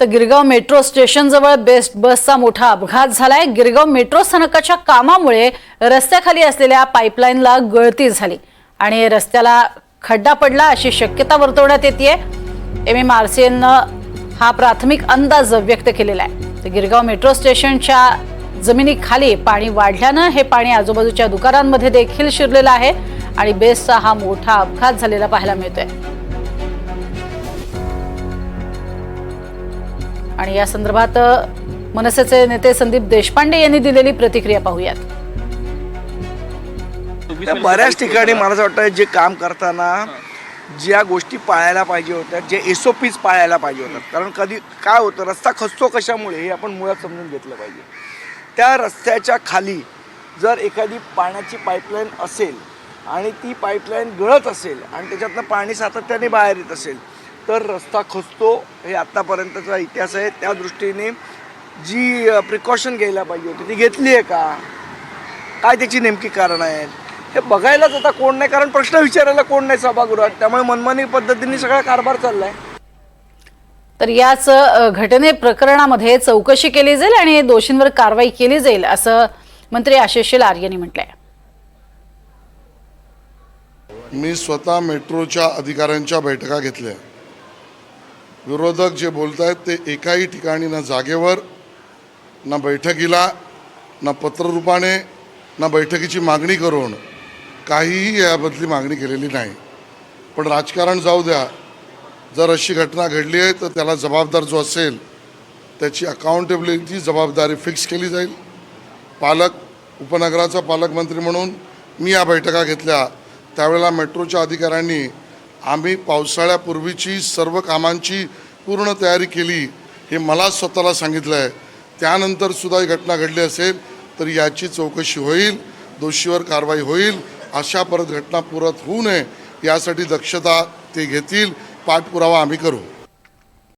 तर Girgaon metro स्टेशनजवळ best बसचा मोठा अपघात झालाय. गिरगाव मेट्रो स्थानकाच्या कामामुळे रस्त्याखाली असलेल्या पाईपलाईनला गळती झाली आणि रस्त्याला खड्डा पडला अशी शक्यता वर्तवण्यात येते एम. एम. आर. सी. हा प्राथमिक अंदाज व्यक्त केलेला आहे. तर गिरगाव मेट्रो स्टेशनच्या जमिनीखाली पाणी वाढल्यानं हे पाणी आजूबाजूच्या दुकानांमध्ये देखील शिरलेलं आहे आणि बेसचा हा मोठा अपघात झालेला पाहायला मिळतोय. आणि या संदर्भात मनसेचे नेते संदीप देशपांडे यांनी दिलेली प्रतिक्रिया पाहूयात. बऱ्याच ठिकाणी मला असं वाटतं जे काम करताना ज्या गोष्टी पाळायला पाहिजे होत्या जे एस ओ पीज पाळायला पाहिजे होतात कारण कधी काय होतं रस्ता खचतो कशामुळे हे आपण मुळात समजून घेतलं पाहिजे. त्या रस्त्याच्या खाली जर एखादी पाण्याची पाईपलाईन असेल आणि ती पाईपलाईन गळत असेल आणि त्याच्यातनं पाणी सातत्याने बाहेर येत असेल तर रस्ता खचतो हे आत्तापर्यंतचा इतिहास आहे. त्या दृष्टीने जी प्रिकॉशन घ्यायला पाहिजे होती ती घेतली आहे का? काय त्याची नेमकी कारण आहेत? हे बघायलाच आता कोण नाही कारण प्रश्न विचारायला कोण नाही सभागृहात. त्यामुळे मनमानी पद्धतीने सगळा कारभार चाललाय. तर याच घटने प्रकरणामध्ये चौकशी केली जाईल आणि दोषींवर कारवाई केली जाईल असं मंत्री आशिष शेलार यांनी म्हटलंय. मी स्वतः मेट्रोच्या अधिकाऱ्यांच्या बैठका घेतल्या. विरोधक जे बोलत आहेत ते एकाही ठिकाणी ना जागेवर ना बैठकीला ना पत्ररूपाने ना बैठकीची मागणी करून काहीही याबदली मागणी केलेली नाही. पण राजकारण जाऊ द्या. जर अशी घटना घडली आहे तर त्याला जबाबदार जो असेल त्याची अकाउंटेबिलिटी जबाबदारी फिक्स केली जाईल. पालक उपनगराचा पालकमंत्री म्हणून मी या बैठका घेतल्या. त्यावेळेला मेट्रोच्या अधिकाऱ्यांनी आम्ही पावसाळ्यापूर्वीची सर्व कामांची पूर्ण तयारी केली हे मला स्वतःला सांगितलं आहे त्यानंतर सुद्धा ही घटना घडली असेल तर याची चौकशी होईल दोषीवर कारवाई होईल अशा परत घटना पुरत होऊ नये यासाठी दक्षता ते घेतील. पाठपुरावा आम्ही करू.